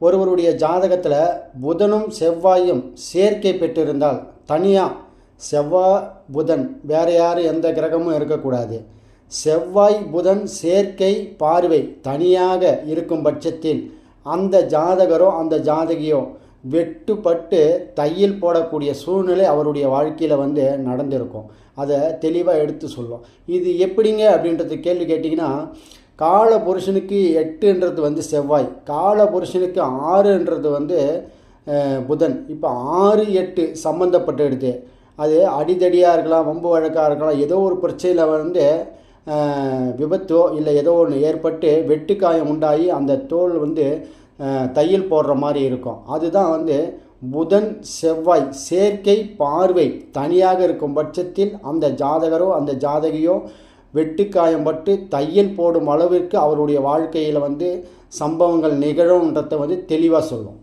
ஒருவருடைய ஜாதகத்தில் புதனும் செவ்வாயும் சேர்க்கை பெற்றிருந்தால் தனியாக செவ்வாய் புதன் வேற யாரும் எந்த கிரகமும் இருக்கக்கூடாது. செவ்வாய் புதன் சேர்க்கை பார்வை தனியாக இருக்கும் பட்சத்தில் அந்த ஜாதகரோ அந்த ஜாதகியோ வெட்டுப்பட்டு தையல் போடக்கூடிய சூழ்நிலை அவருடைய வாழ்க்கையில் வந்து நடந்திருக்கும். அதை தெளிவாக எடுத்து சொல்லும் இது எப்படிங்க அப்படின்றது கேள்வி கேட்டிங்கன்னா கால புருஷனுக்கு எட்டுன்றது வந்து செவ்வாய் கால புருஷனுக்கு ஆறுன்றது வந்து புதன். இப்போ ஆறு எட்டு சம்மந்தப்பட்டுடுது அது அடிதடியாக இருக்கலாம் வம்பு வழக்காக இருக்கலாம் ஏதோ ஒரு பிரச்சனையில் வந்து விபத்தோ இல்லை ஏதோ ஒன்று ஏற்பட்டு வெட்டுக்காயம் உண்டாகி அந்த தோல் வந்து தையல் போடுற மாதிரி இருக்கும். அதுதான் வந்து புதன் செவ்வாய் சேர்க்கை பார்வை. தனியாக இருக்கும் பட்சத்தில் அந்த ஜாதகரோ அந்த ஜாதகியோ வெட்டுக்காயம் பட்டு தையல் போடும் அளவிற்கு அவருடைய வாழ்க்கையில் வந்து சம்பவங்கள் நிகழும்ன்றதை வந்து தெளிவாக சொல்லும்.